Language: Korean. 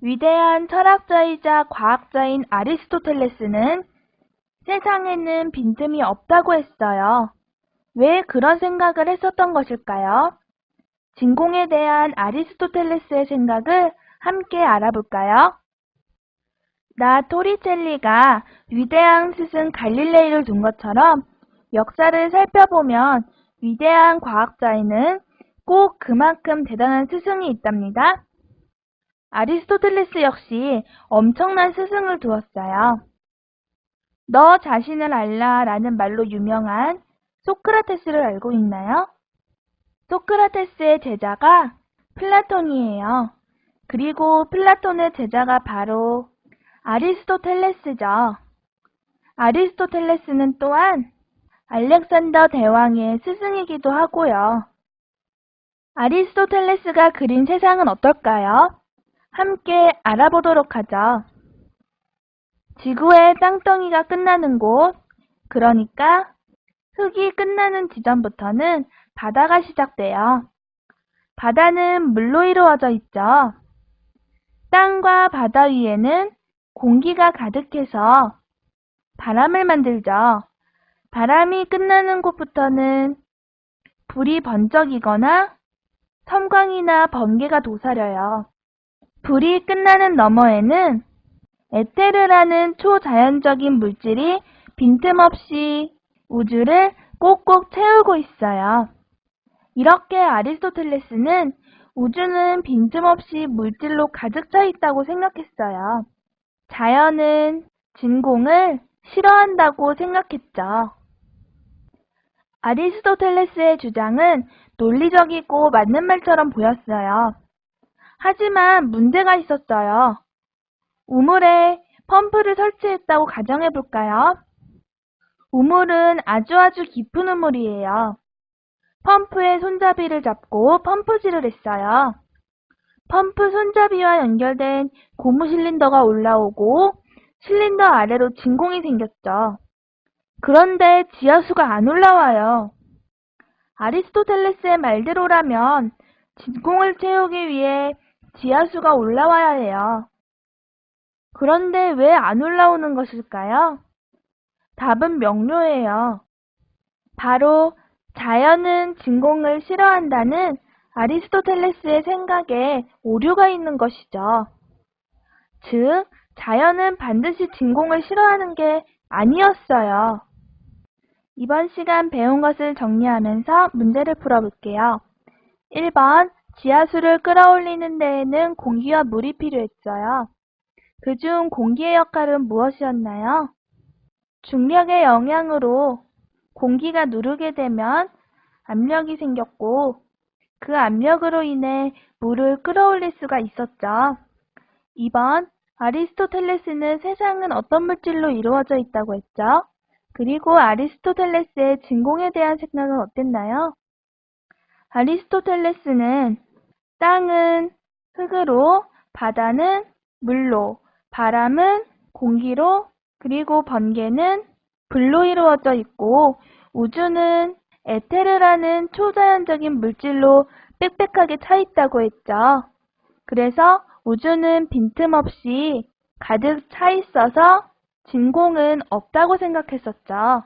위대한 철학자이자 과학자인 아리스토텔레스는 세상에는 빈틈이 없다고 했어요. 왜 그런 생각을 했었던 것일까요? 진공에 대한 아리스토텔레스의 생각을 함께 알아볼까요? 나 토리첼리가 위대한 스승 갈릴레이를 둔 것처럼 역사를 살펴보면 위대한 과학자에는 꼭 그만큼 대단한 스승이 있답니다. 아리스토텔레스 역시 엄청난 스승을 두었어요. 너 자신을 알라 라는 말로 유명한 소크라테스를 알고 있나요? 소크라테스의 제자가 플라톤이에요. 그리고 플라톤의 제자가 바로 아리스토텔레스죠. 아리스토텔레스는 또한 알렉산더 대왕의 스승이기도 하고요. 아리스토텔레스가 그린 세상은 어떨까요? 함께 알아보도록 하죠. 지구의 땅덩이가 끝나는 곳, 그러니까 흙이 끝나는 지점부터는 바다가 시작돼요. 바다는 물로 이루어져 있죠. 땅과 바다 위에는 공기가 가득해서 바람을 만들죠. 바람이 끝나는 곳부터는 불이 번쩍이거나 섬광이나 번개가 도사려요. 불이 끝나는 너머에는 에테르라는 초자연적인 물질이 빈틈없이 우주를 꼭꼭 채우고 있어요. 이렇게 아리스토텔레스는 우주는 빈틈없이 물질로 가득 차 있다고 생각했어요. 자연은 진공을 싫어한다고 생각했죠. 아리스토텔레스의 주장은 논리적이고 맞는 말처럼 보였어요. 하지만 문제가 있었어요. 우물에 펌프를 설치했다고 가정해 볼까요? 우물은 아주 아주 깊은 우물이에요. 펌프의 손잡이를 잡고 펌프질을 했어요. 펌프 손잡이와 연결된 고무 실린더가 올라오고 실린더 아래로 진공이 생겼죠. 그런데 지하수가 안 올라와요. 아리스토텔레스의 말대로라면 진공을 채우기 위해 지하수가 올라와야 해요. 그런데 왜 안 올라오는 것일까요? 답은 명료해요. 바로 자연은 진공을 싫어한다는 아리스토텔레스의 생각에 오류가 있는 것이죠. 즉, 자연은 반드시 진공을 싫어하는 게 아니었어요. 이번 시간 배운 것을 정리하면서 문제를 풀어볼게요. 1번, 지하수를 끌어올리는 데에는 공기와 물이 필요했어요. 그중 공기의 역할은 무엇이었나요? 중력의 영향으로 공기가 누르게 되면 압력이 생겼고 그 압력으로 인해 물을 끌어올릴 수가 있었죠. 2번 아리스토텔레스는 세상은 어떤 물질로 이루어져 있다고 했죠? 그리고 아리스토텔레스의 진공에 대한 생각은 어땠나요? 아리스토텔레스는 땅은 흙으로, 바다는 물로, 바람은 공기로, 그리고 번개는 불로 이루어져 있고 우주는 에테르라는 초자연적인 물질로 빽빽하게 차 있다고 했죠. 그래서 우주는 빈틈없이 가득 차 있어서 진공은 없다고 생각했었죠.